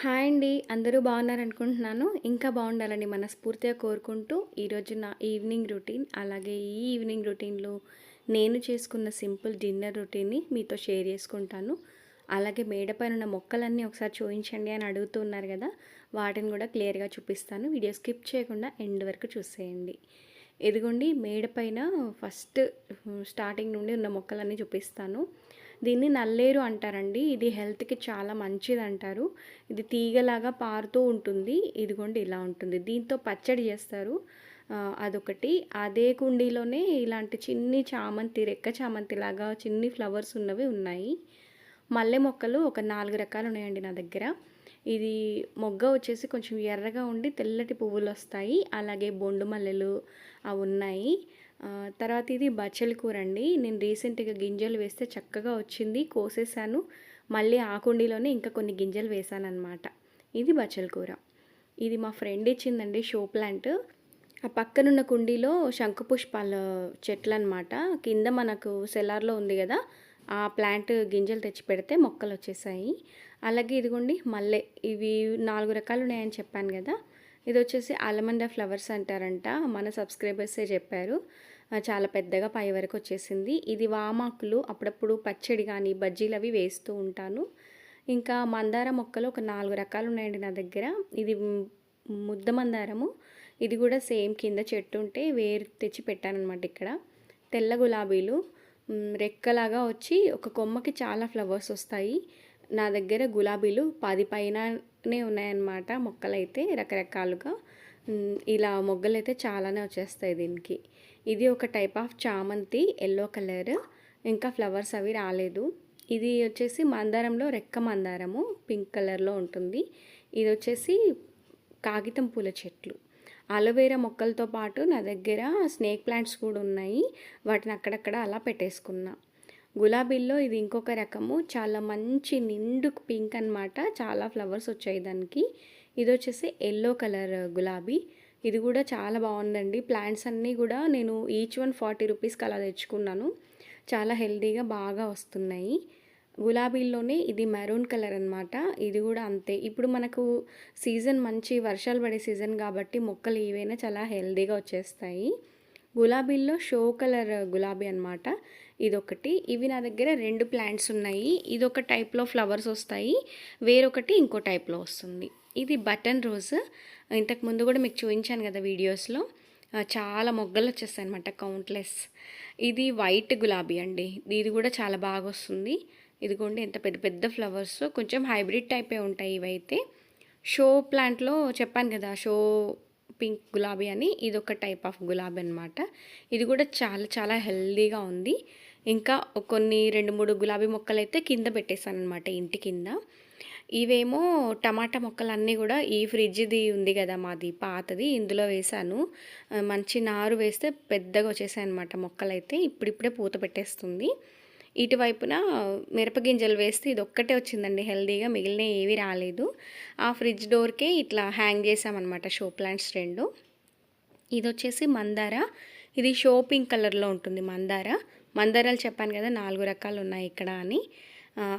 Hi అండి. అందరూ బాగున్నారనుకుంటున్నాను. ఇంకా బాగుండాలని మనస్ఫూర్తిగా కోరుకుంటూ ఈరోజు నా ఈవినింగ్ రొటీన్ అలాగే ఈ ఈవినింగ్ రొటీన్లో నేను చేసుకున్న సింపుల్ డిన్నర్ రొటీన్ని మీతో షేర్ చేసుకుంటాను. అలాగే మేడపైన ఉన్న మొక్కలన్నీ ఒకసారి చూపించండి అని అడుగుతున్నారు కదా వాటిని కూడా క్లియర్గా చూపిస్తాను. వీడియో స్కిప్ చేయకుండా ఎండ్ వరకు చూసేయండి. ఎదుగుండి మేడపైన ఫస్ట్ స్టార్టింగ్ నుండి ఉన్న మొక్కలన్నీ చూపిస్తాను. దీన్ని నల్లేరు అంటారండి. ఇది హెల్త్కి చాలా మంచిది అంటారు ఇది తీగలాగా పారుతూ ఉంటుంది. ఇదిగోండి ఇలా ఉంటుంది. దీంతో పచ్చడి చేస్తారు. అదొకటి. అదే కుండీలోనే ఇలాంటి చిన్ని చామంతి రెక్క చామంతి లాగా చిన్ని ఫ్లవర్స్ ఉన్నవి ఉన్నాయి. మల్లె మొక్కలు ఒక నాలుగు రకాలు ఉన్నాయండి నా దగ్గర. ఇది మొగ్గ వచ్చేసి కొంచెం ఎర్రగా ఉండి తెల్లటి పువ్వులు వస్తాయి అలాగే బొండు మల్లెలు అవి ఉన్నాయి. తర్వాత ఇది బచ్చలి కూర అండి నేను రీసెంట్గా గింజలు వేస్తే చక్కగా వచ్చింది. కోసేసాను. మళ్ళీ ఆ కుండీలోనే ఇంకా కొన్ని గింజలు వేసాను అనమాట ఇది బచ్చలి కూర. ఇది మా ఫ్రెండ్ ఇచ్చిందండి షో ప్లాంట్. ఆ పక్కనున్న కుండీలో శంఖపుష్పాల చెట్లు అనమాట కింద మనకు సెలార్లో ఉంది కదా ఆ ప్లాంట్ గింజలు తెచ్చి పెడితే మొక్కలు వచ్చేసాయి. అలాగే ఇదిగోండి మల్లె. ఇవి నాలుగు రకాలు ఉన్నాయని చెప్పాను కదా ఇది వచ్చేసి అలమంద ఫ్లవర్స్ అంటారంట. మన సబ్స్క్రైబర్సే చెప్పారు. చాలా పెద్దగా పై వరకు వచ్చేసింది. ఇది వామాకులు అప్పుడప్పుడు పచ్చడి కానీ బజ్జీలు అవి వేస్తూ ఉంటాను. ఇంకా మందార మొక్కలు ఒక నాలుగు రకాలు ఉన్నాయండి నా దగ్గర. ఇది ముద్ద మందారము. ఇది కూడా సేమ్ కింద చెట్టు ఉంటే వేరు తెచ్చి పెట్టానమాట ఇక్కడ. తెల్ల గులాబీలు రెక్కలాగా వచ్చి ఒక కొమ్మకి చాలా ఫ్లవర్స్ వస్తాయి. నా దగ్గర గులాబీలు పది పైననే ఉన్నాయన్నమాట మొక్కలైతే రకరకాలుగా. ఇలా మొగ్గలు అయితే చాలానే వచ్చేస్తాయి దీనికి. ఇది ఒక టైప్ ఆఫ్ చామంతి ఎల్లో కలర్ ఇంకా ఫ్లవర్స్ అవి రాలేదు. ఇది వచ్చేసి మందారంలో రెక్క మందారము పింక్ కలర్లో ఉంటుంది. ఇది వచ్చేసి కాగితం పూల చెట్లు. అలోవేరా మొక్కలతో పాటు నా దగ్గర స్నేక్ ప్లాంట్స్ కూడా ఉన్నాయి. వాటిని అక్కడక్కడ అలా పెట్టేసుకున్నా. గులాబీల్లో ఇది ఇంకొక రకము. చాలా మంచి నిండు పింక్ అనమాట చాలా ఫ్లవర్స్ వచ్చాయి దానికి. ఇది వచ్చేసి ఎల్లో కలర్ గులాబీ. ఇది కూడా చాలా బాగుందండి. ప్లాంట్స్ అన్నీ కూడా నేను ఈచ్ వన్ ఫార్టీ రూపీస్కి అలా తెచ్చుకున్నాను. చాలా హెల్దీగా బాగా వస్తున్నాయి. గులాబీల్లోనే ఇది మెరూన్ కలర్ అనమాట ఇది కూడా అంతే. ఇప్పుడు మనకు సీజన్ మంచి వర్షాలు పడే సీజన్ కాబట్టి మొక్కలు ఏవైనా చాలా హెల్దీగా వచ్చేస్తాయి. గులాబీల్లో షో కలర్ గులాబీ అనమాట ఇదొకటి. ఇవి నా దగ్గర రెండు ప్లాంట్స్ ఉన్నాయి. ఇది ఒక టైప్లో ఫ్లవర్స్ వస్తాయి. వేరొకటి ఇంకో టైప్లో వస్తుంది. ఇది బటన్ రోజ్. ఇంతకు ముందు కూడా మీకు చూపించాను కదా వీడియోస్లో. చాలా మొగ్గలు వచ్చేస్తాయి అనమాట కౌంట్లెస్. ఇది వైట్ గులాబీ అండి. ఇది కూడా చాలా బాగా వస్తుంది. ఇదిగోండి ఎంత పెద్ద పెద్ద ఫ్లవర్స్. కొంచెం హైబ్రిడ్ టైపే ఉంటాయి ఇవైతే. షో ప్లాంట్లో చెప్పాను కదా షో పింక్ గులాబీ అని. ఇది ఒక టైప్ ఆఫ్ గులాబీ అనమాట ఇది కూడా చాలా చాలా హెల్దీగా ఉంది. ఇంకా కొన్ని రెండు మూడు గులాబీ మొక్కలు అయితే కింద పెట్టేశాను అనమాట ఇంటి కింద. ఇవేమో టమాటా మొక్కలన్నీ కూడా ఈ ఫ్రిడ్జ్ది ఉంది కదా మాది పాతది ఇందులో వేసాను మంచి నారు వేస్తే పెద్దగా వచ్చేసాయి అనమాట మొక్కలైతే ఇప్పుడిప్పుడే పూత పెట్టేస్తుంది. ఇటువైపున మిరపగింజలు వేస్తే ఇది ఒక్కటే వచ్చిందండి హెల్దీగా మిగిలిన ఏవి రాలేదు. ఆ ఫ్రిడ్జ్ డోర్కే ఇట్లా హ్యాంగ్ చేసామన్నమాట షో ప్లాంట్స్ రెండు. ఇది వచ్చేసి మందార ఇది షో పింక్ కలర్లో ఉంటుంది మందార. మందారాలు చెప్పాను కదా నాలుగు రకాలు ఉన్నాయి ఇక్కడ అని.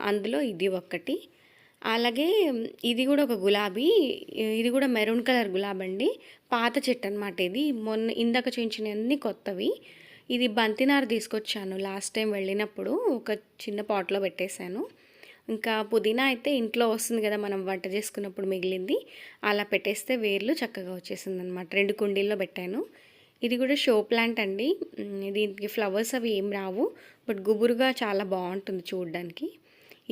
అందులో ఇది ఒక్కటి. అలాగే ఇది కూడా ఒక గులాబీ ఇది కూడా మెరూన్ కలర్ గులాబీ అండి. పాత చెట్టు అనమాట ఇది. మొన్న ఇందాక చూపించినవన్నీ కొత్తవి. ఇది బంతినారు తీసుకొచ్చాను. లాస్ట్ టైం వెళ్ళినప్పుడు ఒక చిన్న పాట్లో పెట్టేశాను. ఇంకా పుదీనా అయితే ఇంట్లో వస్తుంది కదా మనం వంట చేసుకున్నప్పుడు మిగిలింది. అలా పెట్టేస్తే వేర్లు చక్కగా వచ్చేసింది అనమాట రెండు కుండీల్లో పెట్టాను. ఇది కూడా షో ప్లాంట్ అండి. దీనికి ఫ్లవర్స్ అవి ఏం రావు బట్ గుబురుగా చాలా బాగుంటుంది చూడడానికి.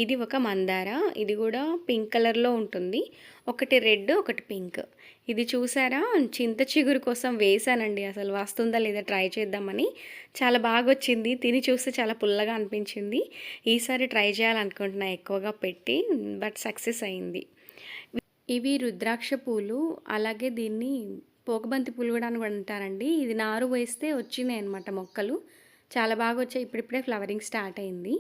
ఇది ఒక మందార ఇది కూడా పింక్ కలర్లో ఉంటుంది. ఒకటి రెడ్ ఒకటి పింక్. ఇది చూసారా? చింత చిగురు కోసం వేసానండి అసలు వస్తుందా లేదా ట్రై చేద్దామని. చాలా బాగా వచ్చింది తిని చూస్తే చాలా పుల్లగా అనిపించింది. ఈసారి ట్రై చేయాలనుకుంటున్నా ఎక్కువగా పెట్టి బట్ సక్సెస్ అయింది. ఇవి రుద్రాక్ష పూలు అలాగే దీన్ని పోకబంతి పూలు కూడా అని అంటారండి. ఇది నారు వేస్తే వచ్చినాయి అనమాట మొక్కలు. చాలా బాగా వచ్చాయి. ఇప్పుడిప్పుడే ఫ్లవరింగ్ స్టార్ట్ అయింది.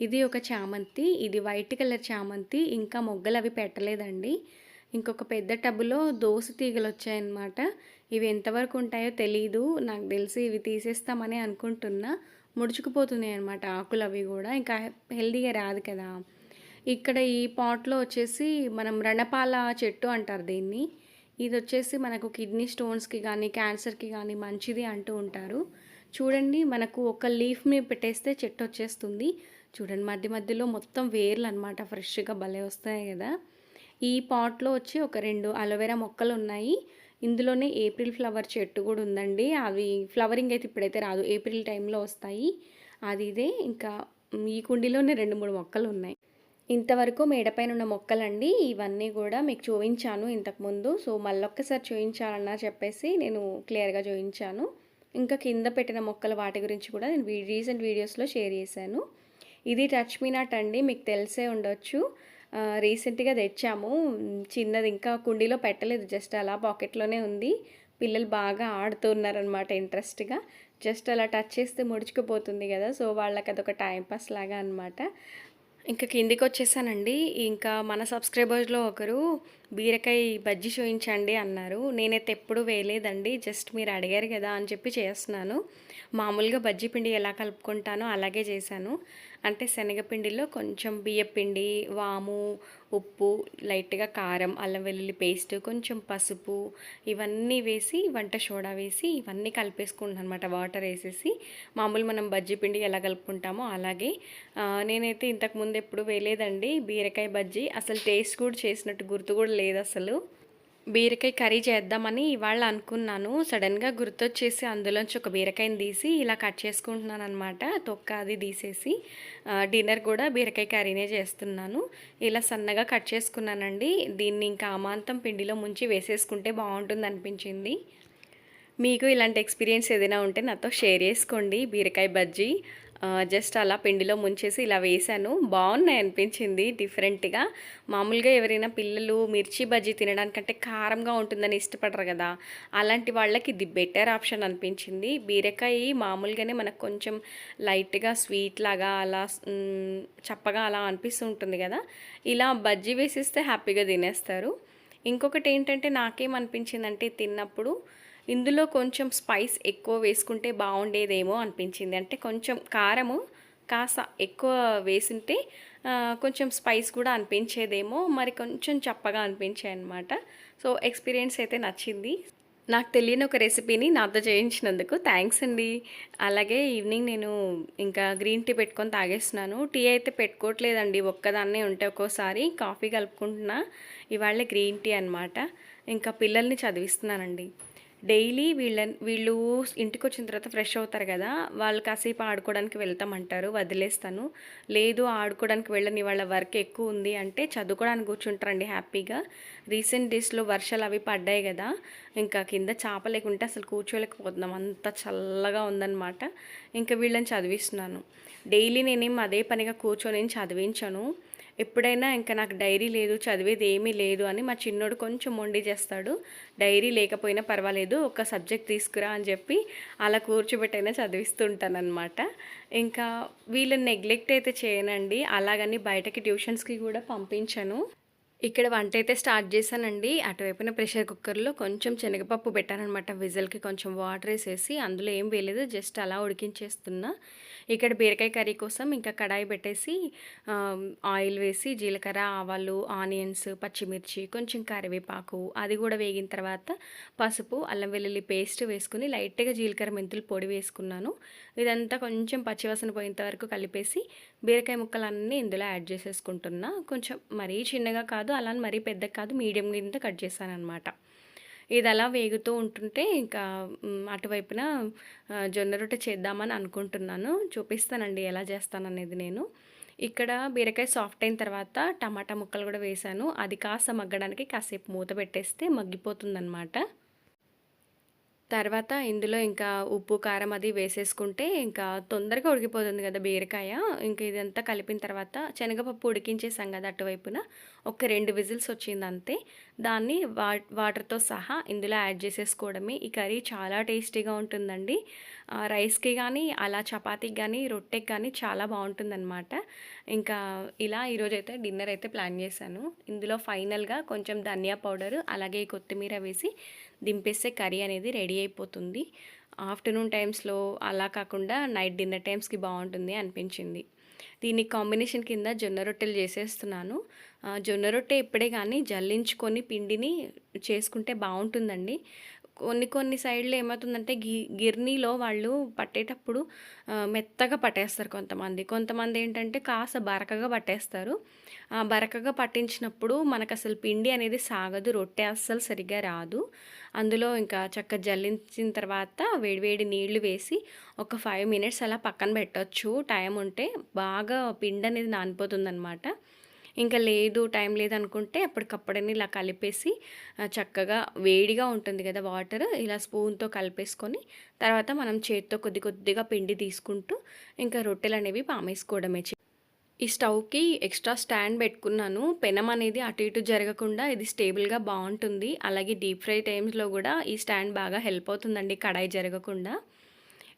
ఇది ఒక చామంతి ఇది వైట్ కలర్ చామంతి. ఇంకా మొగ్గలు అవి పెట్టలేదండి. ఇంకొక పెద్ద టబ్బులో దోస తీగలు వచ్చాయన్నమాట. ఇవి ఎంతవరకు ఉంటాయో తెలీదు. నాకు తెలిసి ఇవి తీసేస్తామని అనుకుంటున్నా. ముడుచుకుపోతున్నాయి అనమాట ఆకులు అవి కూడా. ఇంకా హెల్దీగా రాదు కదా. ఇక్కడ ఈ పాట్‌లో వచ్చేసి మనం రణపాల చెట్టు అంటారు దీన్ని. ఇది వచ్చేసి మనకు కిడ్నీ స్టోన్స్‌కి కానీ క్యాన్సర్‌కి కానీ మంచిది అంటూ ఉంటారు. చూడండి మనకు ఒక లీఫ్ మీద పెట్టేస్తే చెట్టొచ్చేస్తుంది. చూడండి మధ్య మధ్యలో మొత్తం వేర్లు అనమాట ఫ్రెష్‌గా భలే వస్తాయి కదా ఈ పాట్‌లో వచ్చి ఒక రెండు అలోవెరా మొక్కలు ఉన్నాయి ఇందులోనే ఏప్రిల్ ఫ్లవర్ చెట్టు కూడా ఉందండి. అవి ఫ్లవరింగ్ అయితే ఇప్పుడైతే రాదు. ఏప్రిల్ టైంలో వస్తాయి. అది ఇదే ఇంకా ఈ కుండీలోనే రెండు మూడు మొక్కలు ఉన్నాయి ఇంతవరకు మేడ పైన ఉన్న మొక్కలండి. ఇవన్నీ కూడా మీకు చూపించాను ఇంతకుముందు. సో, మళ్ళొక్కసారి చూపించాలన్నా చెప్పేసి నేను క్లియర్‌గా చూపించాను ఇంకా కింద పెట్టిన మొక్కలు వాటి గురించి కూడా నేను రీసెంట్ వీడియోస్‌లో షేర్ చేశాను. ఇది టచ్ మీ నాట్ అండి. మీకు తెలిసే ఉండొచ్చు. రీసెంట్‌గా తెచ్చాము. చిన్నది ఇంకా కుండీలో పెట్టలేదు. జస్ట్ అలా పాకెట్‌లోనే ఉంది. పిల్లలు బాగా ఆడుతున్నారనమాట ఇంట్రెస్ట్‌గా. జస్ట్ అలా టచ్ చేస్తే ముడుచుకుపోతుంది కదా సో, వాళ్ళకి అదొక టైంపాస్ లాగా అనమాట. ఇంకా కిందికి వచ్చేసానండి ఇంకా మన సబ్స్క్రైబర్స్‌లో ఒకరు బీరకాయ బజ్జీ చూయించండి అన్నారు. నేనైతే ఎప్పుడు వేయలేదండి. జస్ట్ మీరు అడిగారు కదా అని చెప్పి చేస్తున్నాను. మామూలుగా బజ్జీ పిండి ఎలా కలుపుకుంటానో అలాగే చేశాను. అంటే శనగపిండిలో కొంచెం బియ్యపిండి, వాము, ఉప్పు, లైట్‌గా కారం, అల్లం వెల్లుల్లి పేస్ట్, కొంచెం పసుపు ఇవన్నీ వేసి వంట సోడా వేసి ఇవన్నీ కలిపేసుకుంటున్నాను అనమాట వాటర్ వేసేసి మామూలు మనం బజ్జీ పిండి ఎలా కలుపుకుంటామో అలాగే. నేనైతే ఇంతకుముందు ఎప్పుడు వేయలేదండి బీరకాయ బజ్జీ. అసలు టేస్ట్ కూడా చేసినట్టు గుర్తు కూడా లేదు అసలు బీరకాయ కర్రీ చేద్దామని ఇవాళ అనుకున్నాను. సడన్గా గుర్తొచ్చేసి అందులోంచి ఒక బీరకాయని తీసి ఇలా కట్ చేసుకుంటున్నాను అనమాట తొక్క అది తీసేసి. డిన్నర్ కూడా బీరకాయ కర్రీనే చేస్తున్నాను. ఇలా సన్నగా కట్ చేసుకున్నానండి. దీన్ని ఇంకా అమాంతం పిండిలో ముంచి వేసేసుకుంటే బాగుంటుంది అనిపించింది మీకు ఇలాంటి ఎక్స్‌పీరియన్స్ ఏదైనా ఉంటే నాతో షేర్ చేసుకోండి. బీరకాయ బజ్జీ. జస్ట్ అలా పిండిలో ముంచేసి ఇలా వేశాను. బాగున్నాయి అనిపించింది డిఫరెంట్‌గా. మామూలుగా ఎవరైనా పిల్లలు మిర్చి బజ్జీ తినడానికంటే కారంగా ఉంటుందని ఇష్టపడరు కదా అలాంటి వాళ్ళకి ఇది బెటర్ ఆప్షన్ అనిపించింది. బీరకాయ మామూలుగానే మనకు కొంచెం లైట్‌గా స్వీట్ లాగా అలా చప్పగా అలా అనిపిస్తూ ఉంటుంది ఇలా బజ్జీ వేసిస్తే హ్యాపీగా తినేస్తారు. ఇంకొకటి ఏంటంటే నాకేమనిపించిందంటే తిన్నప్పుడు ఇందులో కొంచెం స్పైస్ ఎక్కువ వేసుకుంటే బాగుండేదేమో అనిపించింది. అంటే కొంచెం కారము కాస్త ఎక్కువ వేసుంటే కొంచెం స్పైస్ కూడా అనిపించేదేమో. మరి కొంచెం చప్పగా అనిపించాయన్నమాట. సో, ఎక్స్‌పీరియన్స్ అయితే నచ్చింది. నాకు తెలియని ఒక రెసిపీని నాతో చేయించినందుకు థ్యాంక్స్ అండి. అలాగే ఈవినింగ్ నేను ఇంకా గ్రీన్ టీ పెట్టుకొని తాగేస్తున్నాను. టీ అయితే పెట్టుకోవట్లేదండి. ఒక్కదాన్నే ఉంటే ఒక్కోసారి కాఫీ కలుపుకుంటున్నా. ఇవాళ గ్రీన్ టీ అనమాట. ఇంకా పిల్లల్ని చదివిస్తున్నానండి. డైలీ వీళ్ళ వీళ్ళు ఇంటికి వచ్చిన తర్వాత ఫ్రెష్ అవుతారు కదా వాళ్ళు కాసేపు ఆడుకోవడానికి వెళ్తామంటారు. వదిలేస్తాను. లేదు ఆడుకోవడానికి వెళ్ళని వాళ్ళ వర్క్ ఎక్కువ ఉంది అంటే చదువుకోవడానికి కూర్చుంటారండి హ్యాపీగా. రీసెంట్ డేస్‌లో వర్షాలు అవి పడ్డాయి కదా ఇంకా కింద చాప లేకుంటే అసలు కూర్చోలేకపోతున్నాం. అంత చల్లగా ఉందన్నమాట ఇంకా వీళ్ళని చదివిస్తున్నాను. డైలీ నేనేం అదే పనిగా కూర్చొని చదివించాను ఎప్పుడైనా ఇంకా నాకు డైరీ లేదు, చదివేది ఏమీ లేదు అని మా చిన్నోడు కొంచెం మొండి చేస్తాడు. డైరీ లేకపోయినా పర్వాలేదు ఒక సబ్జెక్ట్ తీసుకురా అని చెప్పి అలా కూర్చోబెట్టైనా చదివిస్తుంటాను ఉంటాననమాట. ఇంకా వీళ్ళని నెగ్లెక్ట్ అయితే చేయనండి. అలాగని బయటకి ట్యూషన్స్‌కి కూడా పంపించను. ఇక్కడ వంట అయితే స్టార్ట్ చేశానండి. అటువైపున ప్రెషర్ కుక్కర్‌లో కొంచెం శనగపప్పు పెట్టాననమాట. విజిల్‌కి కొంచెం వాటర్ వేసేసి అందులో ఏం వేయలేదు. జస్ట్ అలా ఉడికించేస్తున్నా. ఇక్కడ బీరకాయ కర్రీ కోసం ఇంకా కడాయి పెట్టేసి ఆయిల్ వేసి జీలకర్ర, ఆవాలు, ఆనియన్స్, పచ్చిమిర్చి, కొంచెం కరివేపాకు అది కూడా వేగిన తర్వాత పసుపు, అల్లం వెల్లుల్లి పేస్ట్ వేసుకుని లైట్‌గా జీలకర్ర, మెంతులు పొడి వేసుకున్నాను. ఇదంతా కొంచెం పచ్చివాసన పోయేంత వరకు కలిపేసి బీరకాయ ముక్కలన్నీ ఇందులో యాడ్ చేసేసుకుంటున్నా. కొంచెం మరీ చిన్నగా కాదు, అలా అని మరీ పెద్ద కాదు మీడియం కింద కట్ చేశాననమాట. ఇది అలా వేగుతూ ఉంటుంటే ఇంకా అటువైపున జొన్న రొట్టె చేద్దామని అనుకుంటున్నాను. చూపిస్తానండి ఎలా చేస్తాననేది నేను. ఇక్కడ బీరకాయ సాఫ్ట్ అయిన తర్వాత టమాటా ముక్కలు కూడా వేశాను. అది కాస్త మగ్గడానికి కాసేపు మూత పెట్టేస్తే మగ్గిపోతుందనమాట. తర్వాత ఇందులో ఇంకా ఉప్పు, కారం అది వేసేసుకుంటే ఇంకా తొందరగా ఉడికిపోతుంది కదా బీరకాయ. ఇంకా ఇదంతా కలిపిన తర్వాత శనగపప్పు ఉడికించేసాం కదా అటువైపున. ఒక రెండు విజిల్స్ వచ్చింది అంతే దాన్ని వా వాటర్‌తో సహా ఇందులో యాడ్ చేసేసుకోవడమే. ఈ కర్రీ చాలా టేస్టీగా ఉంటుందండి. రైస్‌కి కానీ అలా చపాతీకి కానీ రొట్టెకి కానీ చాలా బావుంటుందనమాట. ఇంకా ఇలా ఈరోజైతే డిన్నర్ అయితే ప్లాన్ చేశాను. ఇందులో ఫైనల్‌గా కొంచెం ధనియా పౌడర్ అలాగే కొత్తిమీర వేసి దింపేస్తే కర్రీ అనేది రెడీ అయిపోతుంది. ఆఫ్టర్‌నూన్ టైమ్స్‌లో అలా కాకుండా నైట్ డిన్నర్ టైమ్స్‌కి బాగుంటుంది అనిపించింది. దీని కాంబినేషన్ కింద జొన్న రొట్టెలు చేసేస్తున్నాను జొన్న రొట్టె ఇప్పుడే కానీ జల్లించుకొని పిండిని చేసుకుంటే బాగుంటుందండి కొన్ని కొన్ని సైడ్లో ఏమవుతుందంటే గి గిర్నీలో వాళ్ళు పట్టేటప్పుడు మెత్తగా పట్టేస్తారు కొంతమంది. కొంతమంది ఏంటంటే కాస్త బరకగా పట్టేస్తారు. ఆ బరకగా పట్టించినప్పుడు మనకు అసలు పిండి అనేది సాగదు రొట్టె అస్సలు సరిగ్గా రాదు. అందులో ఇంకా చక్క జల్లించిన తర్వాత వేడివేడి నీళ్ళు వేసి ఒక ఫైవ్ మినిట్స్ అలా పక్కన పెట్టచ్చు. టైం ఉంటే బాగా పిండి అనేది నానిపోతుందన్నమాట. ఇంకా లేదు టైం లేదనుకుంటే అప్పటికప్పుడని ఇలా కలిపేసి చక్కగా వేడిగా ఉంటుంది కదా వాటర్ ఇలా స్పూన్తో కలిపేసుకొని తర్వాత మనం చేతితో కొద్ది కొద్దిగా పిండి తీసుకుంటూ ఇంకా రొట్టెలు అనేవి పామేసుకోవడమే. ఈ స్టవ్కి ఎక్స్ట్రా స్టాండ్ పెట్టుకున్నాను. పెనం అనేది అటు ఇటు జరగకుండా ఇది స్టేబుల్గా బాగుంటుంది. అలాగే డీప్ ఫ్రై టైమ్స్లో కూడా ఈ స్టాండ్ బాగా హెల్ప్ అవుతుందండి కడాయి జరగకుండా.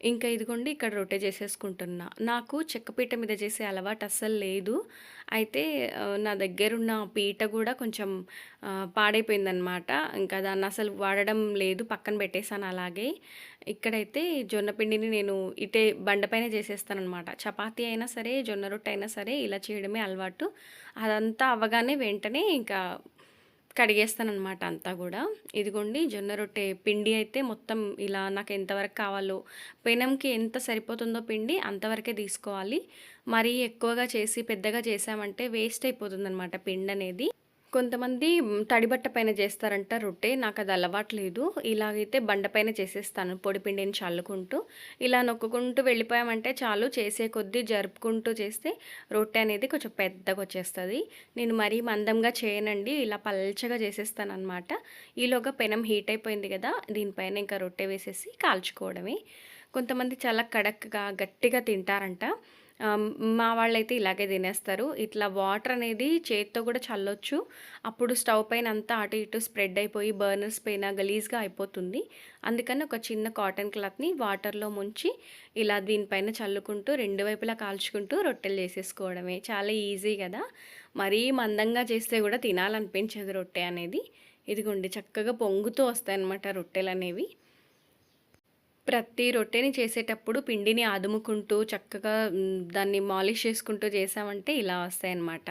ఇంకా ఇదిగోండి ఇక్కడ రొట్టె చేసేసుకుంటున్నా. నాకు చెక్కపీట మీద చేసే అలవాటు అస్సలు లేదు. అయితే నా దగ్గరున్న పీట కూడా కొంచెం పాడైపోయిందనమాట ఇంకా దాన్ని అసలు వాడడం లేదు పక్కన పెట్టేశాను అలాగే. ఇక్కడైతే జొన్న పిండిని నేను ఇటే బండపైన చేసేస్తానమాట చపాతీ అయినా సరే జొన్న రొట్టె అయినా సరే ఇలా చేయడమే అలవాటు. అదంతా అవ్వగానే వెంటనే ఇంకా కడిగేస్తానమాట అంతా కూడా. ఇదిగోండి జొన్న రొట్టె పిండి అయితే మొత్తం ఇలా నాకు ఎంతవరకు కావాలో పెనంకి ఎంత సరిపోతుందో పిండి అంతవరకే తీసుకోవాలి. మరీ ఎక్కువగా చేసి పెద్దగా చేసామంటే వేస్ట్ అయిపోతుందన్నమాట పిండి అనేది కొంతమంది తడిబట్ట పైన చేస్తారంట రొట్టె నాకు అది అలవాట్లేదు ఇలాగైతే బండ పైన చేసేస్తాను పొడిపిండిని చల్లుకుంటూ. ఇలా నొక్కుకుంటూ వెళ్ళిపోయామంటే చాలు చేసే కొద్దీ జరుపుకుంటూ చేస్తే రొట్టె అనేది కొంచెం పెద్దగా వచ్చేస్తుంది. నేను మరీ మందంగా చేయనండి ఇలా పల్చగా చేసేస్తాను అనమాట ఈలోగా పెనం హీట్ అయిపోయింది కదా దీనిపైన ఇంకా రొట్టె వేసేసి కాల్చుకోవడమే. కొంతమంది చాలా కడక్గా గట్టిగా తింటారంట. మా వాళ్ళైతే ఇలాగే తినేస్తారు. ఇట్లా వాటర్ అనేది చేతితో కూడా చల్లొచ్చు. అప్పుడు స్టవ్ పైన అంతా అటు ఇటు స్ప్రెడ్ అయిపోయి బర్నర్స్ పైన గలీజ్గా అయిపోతుంది. అందుకని ఒక చిన్న కాటన్ క్లాత్ని వాటర్లో ముంచి ఇలా దీనిపైన చల్లుకుంటూ రెండు వైపులా కాల్చుకుంటూ రొట్టెలు చేసేసుకోవడమే. చాలా ఈజీ కదా. మరీ మందంగా చేస్తే కూడా తినాలనిపించదు రొట్టె అనేది. ఇదిగోండి చక్కగా పొంగుతూ వస్తాయన్నమాట రొట్టెలు అనేవి ప్రతి రొట్టెని చేసేటప్పుడు పిండిని అదుముకుంటూ చక్కగా దాన్ని మాలిష్ చేసుకుంటూ చేసామంటే ఇలా వస్తాయన్నమాట.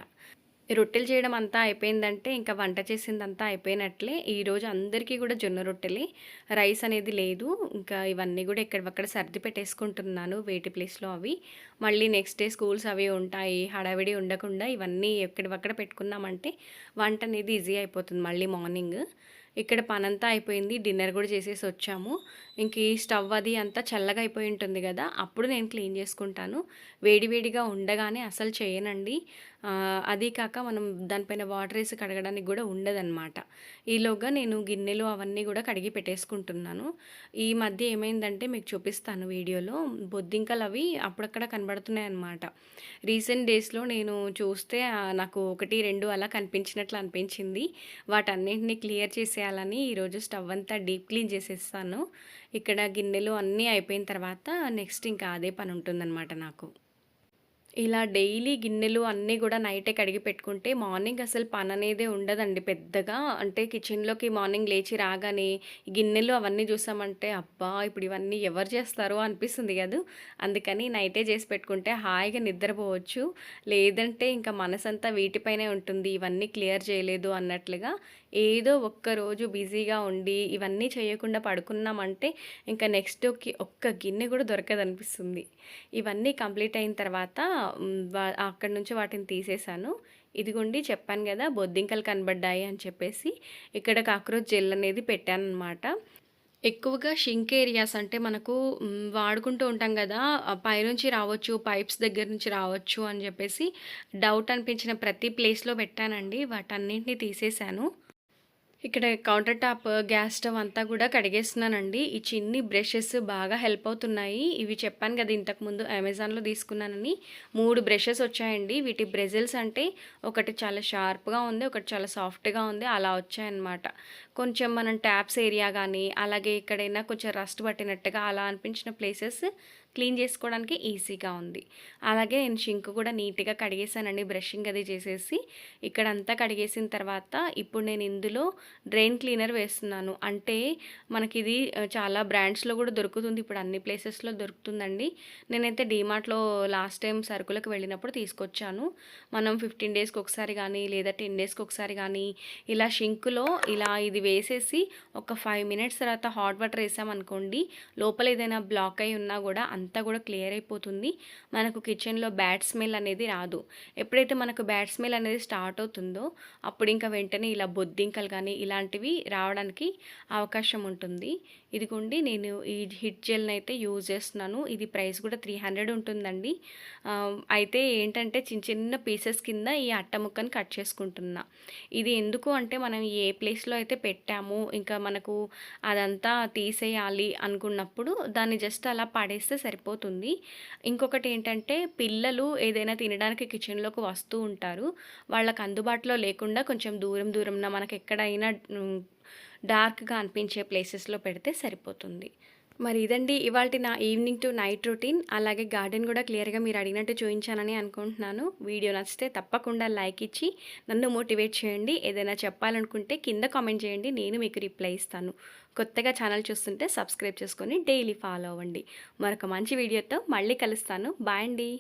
రొట్టెలు చేయడం అంతా అయిపోయిందంటే ఇంకా వంట చేసిందంతా అయిపోయినట్లే. ఈరోజు అందరికీ కూడా జొన్న రొట్టెలే. రైస్ అనేది లేదు. ఇంకా ఇవన్నీ కూడా ఎక్కడక్కడ సర్ది పెట్టేసుకుంటున్నాను వేటి ప్లేస్లో అవి. మళ్ళీ నెక్స్ట్ డే స్కూల్స్ అవి ఉంటాయి. హడావిడి ఉండకుండా ఇవన్నీ ఎక్కడివక్కడ పెట్టుకున్నామంటే వంట అనేది ఈజీ అయిపోతుంది. మళ్ళీ మార్నింగ్. ఇక్కడ పనంతా అయిపోయింది. డిన్నర్ కూడా చేసేసి వచ్చాము. ఇంక ఈ స్టవ్ అది అంతా చల్లగా అయిపోయి ఉంటుంది కదా అప్పుడు నేను క్లీన్ చేసుకుంటాను. వేడివేడిగా ఉండగానే అసలు చేయనండి. ఆ, అది కాక మనం దానిపైన వాటర్ వేసి కడగడానికి కూడా ఉండదన్నమాట. ఈలోగా నేను గిన్నెలు అవన్నీ కూడా కడిగి పెట్టేసుకుంటున్నాను. ఈ మధ్య ఏమైందంటే మీకు చూపిస్తాను వీడియోలో. బొద్దింకలు అవి అప్పుడక్కడ కనబడుతున్నాయి అన్నమాట రీసెంట్ డేస్లో నేను చూస్తే నాకు ఒకటి రెండు అలా కనిపించినట్లు అనిపించింది. వాటన్నింటినీ క్లియర్ చేసేయాలని ఈరోజు స్టవ్ అంతా డీప్ క్లీన్ చేసేస్తాను. ఇక్కడ గిన్నెలు అన్నీ అయిపోయిన తర్వాత నెక్స్ట్ ఇంకా అదే పని ఉంటుందన్నమాట నాకు. ఇలా డైలీ గిన్నెలు అన్నీ కూడా నైటే కడిగి పెట్టుకుంటే మార్నింగ్ అసలు పని అనేదే ఉండదండి పెద్దగా. అంటే కిచెన్లోకి మార్నింగ్ లేచి రాగానే గిన్నెలు అవన్నీ చూసామంటే అబ్బా ఇప్పుడు ఇవన్నీ ఎవరు చేస్తారో అనిపిస్తుంది కదా. అందుకని నైటే చేసి పెట్టుకుంటే హాయిగా నిద్రపోవచ్చు. లేదంటే ఇంకా మనసంతా వీటిపైనే ఉంటుంది. ఇవన్నీ క్లియర్ చేయలేదు అన్నట్లుగా ఏదో ఒక్క రోజు బిజీగా ఉండి ఇవన్నీ చేయకుండా పడుకున్నామంటే ఇంకా నెక్స్ట్ ఒక్క గిన్నె కూడా దొరకదు అనిపిస్తుంది ఇవన్నీ కంప్లీట్ అయిన తర్వాత అక్కడి నుంచి వాటిని తీసేశాను ఇదిగోండి చెప్పాను కదా బొద్దింకలు కనబడ్డాయి అని చెప్పేసి ఇక్కడ కాక్రోచ్ జెల్ అనేది పెట్టాను అనమాట ఎక్కువగా షింక్ ఏరియాస్ అంటే మనకు వాడుకుంటూ ఉంటాం కదా పైనుంచి రావచ్చు పైప్స్ దగ్గర నుంచి రావచ్చు అని చెప్పేసి డౌట్ అనిపించిన ప్రతి ప్లేస్లో పెట్టానండి. వాటన్నింటినీ తీసేశాను ఇక్కడ కౌంటర్ టాప్ గ్యాస్ స్టవ్ అంతా కూడా కడిగేస్తున్నానండి. ఈ చిన్ని బ్రషెస్ బాగా హెల్ప్ అవుతున్నాయి. ఇవి చెప్పాను కదా ఇంతకుముందు అమెజాన్లో తీసుకున్నానని. మూడు బ్రషెస్ వచ్చాయండి. వీటి బ్రెజిల్స్ అంటే ఒకటి చాలా షార్ప్గా ఉంది ఒకటి చాలా సాఫ్ట్గా ఉంది అలా వచ్చాయన్నమాట. కొంచెం మనం ట్యాప్స్ ఏరియా కానీ అలాగే ఎక్కడైనా కొంచెం రస్ట్ పట్టినట్టుగా అలా అనిపించిన ప్లేసెస్ క్లీన్ చేసుకోవడానికి ఈజీగా ఉంది. అలాగే నేను షింక్ కూడా నీట్గా కడిగేసానండి. బ్రషింగ్ అది చేసేసి ఇక్కడ అంతా కడిగేసిన తర్వాత ఇప్పుడు నేను ఇందులో డ్రైన్ క్లీనర్ వేస్తున్నాను. అంటే మనకి ఇది చాలా బ్రాండ్స్లో కూడా దొరుకుతుంది. ఇప్పుడు అన్ని ప్లేసెస్లో దొరుకుతుందండి. నేనైతే డీమార్ట్లో లాస్ట్ టైం సరుకులకు వెళ్ళినప్పుడు తీసుకొచ్చాను. మనం ఫిఫ్టీన్ డేస్కి ఒకసారి కానీ లేదా టెన్ డేస్కి ఒకసారి కానీ ఇలా షింకులో ఇలా ఇది వేసేసి ఒక ఫైవ్ మినిట్స్ తర్వాత హాట్ వాటర్ వేసామనుకోండి లోపల ఏదైనా బ్లాక్ అయి ఉన్నా కూడా అంతా కూడా క్లియర్ అయిపోతుంది. మనకు కిచెన్లో బ్యాడ్ స్మెల్ అనేది రాదు. ఎప్పుడైతే మనకు బ్యాడ్ స్మెల్ అనేది స్టార్ట్ అవుతుందో అప్పుడు ఇంకా వెంటనే ఇలా బొద్దింకలు కానీ ఇలాంటివి రావడానికి అవకాశం ఉంటుంది. ఇదిగోండి నేను ఈ హిట్ జెల్ని అయితే యూజ్ చేస్తున్నాను. ఇది ప్రైస్ కూడా త్రీ హండ్రెడ్ ఉంటుందండి. అయితే ఏంటంటే చిన్న చిన్న పీసెస్ కింద ఈ అట్ట ముక్కని కట్ చేసుకుంటున్నా. ఇది ఎందుకు అంటే మనం ఏ ప్లేస్లో అయితే పెట్టాము ఇంకా మనకు అదంతా తీసేయాలి అనుకున్నప్పుడు దాన్ని జస్ట్ అలా పడేస్తే సరిపోతుంది. ఇంకొకటి ఏంటంటే పిల్లలు ఏదైనా తినడానికి కిచెన్లోకి వస్తూ ఉంటారు. వాళ్ళకి అందుబాటులో లేకుండా కొంచెం దూరం దూరంన మనకి ఎక్కడైనా డార్క్గా అనిపించే ప్లేసెస్లో పెడితే సరిపోతుంది. మరి ఇదండి ఇవాళ నా ఈవినింగ్ టు నైట్ రొటీన్ అలాగే గార్డెన్ కూడా క్లియర్గా మీరు అడిగినట్టు చూపించానని అనుకుంటున్నాను. వీడియో నచ్చితే తప్పకుండా లైక్ ఇచ్చి నన్ను మోటివేట్ చేయండి. ఏదైనా చెప్పాలనుకుంటే కింద కామెంట్ చేయండి. నేను మీకు రిప్లై ఇస్తాను. కొత్తగా ఛానల్ చూస్తుంటే సబ్స్క్రైబ్ చేసుకొని డైలీ ఫాలో అవ్వండి. మరొక మంచి వీడియోతో మళ్ళీ కలుస్తాను. బాయ్ అండి.